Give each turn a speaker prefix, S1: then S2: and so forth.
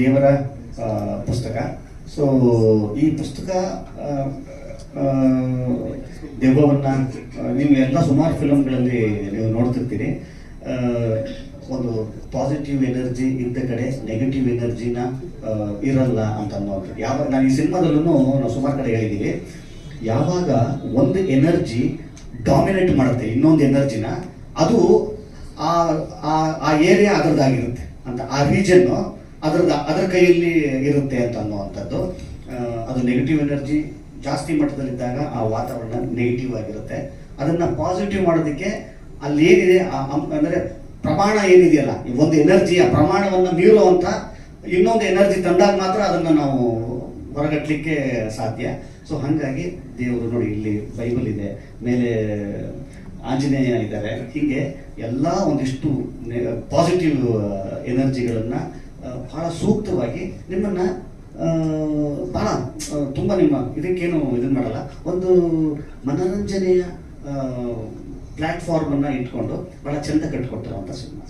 S1: ದೇವರ ಪುಸ್ತಕ. ಸೊ ಈ ಪುಸ್ತಕ ದೆವ್ವವನ್ನು ನೀವು ಎಲ್ಲ ಸುಮಾರು ಫಿಲಮ್ಗಳಲ್ಲಿ ನೀವು ನೋಡ್ತಿರ್ತೀರಿ. ಒಂದು ಪಾಸಿಟಿವ್ ಎನರ್ಜಿ ಇದ್ದ ಕಡೆ ನೆಗೆಟಿವ್ ಎನರ್ಜಿನ ಇರಲ್ಲ ಅಂತ ಅನ್ನೋದು. ಯಾವಾಗ ನಾನು ಈ ಸಿನಿಮಾದಲ್ಲೂ ನಾವು ಸುಮಾರು ಕಡೆ ಹೇಳಿದ್ದೀವಿ ಯಾವಾಗ ಒಂದು ಎನರ್ಜಿ ಡಾಮಿನೇಟ್ ಮಾಡುತ್ತೆ, ಇನ್ನೊಂದು ಎನರ್ಜಿನ ಅದು ಆ ಏರಿಯಾ ಅದರದ್ದಾಗಿರುತ್ತೆ ಅಂತ, ಆ ರೀಜನ್ನು ಅದರದ, ಅದರ ಕೈಯಲ್ಲಿ ಇರುತ್ತೆ ಅಂತ ಅನ್ನುವಂಥದ್ದು. ಅದು ನೆಗೆಟಿವ್ ಎನರ್ಜಿ ಜಾಸ್ತಿ ಮಟ್ಟದಲ್ಲಿದ್ದಾಗ ಆ ವಾತಾವರಣ ನೆಗೆಟಿವ್ ಆಗಿರುತ್ತೆ. ಅದನ್ನ ಪಾಸಿಟಿವ್ ಮಾಡೋದಕ್ಕೆ ಅಲ್ಲಿ ಏನಿದೆ ಅಂದ್ರೆ ಪ್ರಮಾಣ ಏನಿದೆಯಲ್ಲ ಒಂದು ಎನರ್ಜಿಯ ಪ್ರಮಾಣವನ್ನು ಮೀರುವಂತ ಇನ್ನೊಂದು ಎನರ್ಜಿ ತಂದಾಗ ಮಾತ್ರ ಅದನ್ನು ನಾವು ಹೊರಗಟ್ಟಲಿಕ್ಕೆ ಸಾಧ್ಯ. ಸೊ ಹಾಗಾಗಿ ದೇವರು ನೋಡಿ, ಇಲ್ಲಿ ಬೈಬಲ್ ಇದೆ. ಮೇಲೆ ಆಂಜನೇಯ ಇದ್ದಾರೆ. ಹೀಗೆ ಎಲ್ಲ ಒಂದಿಷ್ಟು ಪಾಸಿಟಿವ್ ಎನರ್ಜಿಗಳನ್ನು ಬಹಳ ಸೂಕ್ತವಾಗಿ ನಿಮ್ಮನ್ನ ಬಹಳ ತುಂಬ ನಿಮ್ಮ ಇದಕ್ಕೇನು ಇದನ್ನ ಮಾಡಲ್ಲ, ಒಂದು ಮನರಂಜನೆಯ ಪ್ಲ್ಯಾಟ್ಫಾರ್ಮನ್ನು ಇಟ್ಕೊಂಡು ಬಹಳ ಚಂದ ಕಟ್ಕೊಟ್ಟಿರುವಂಥ ಸಿನಿಮಾ.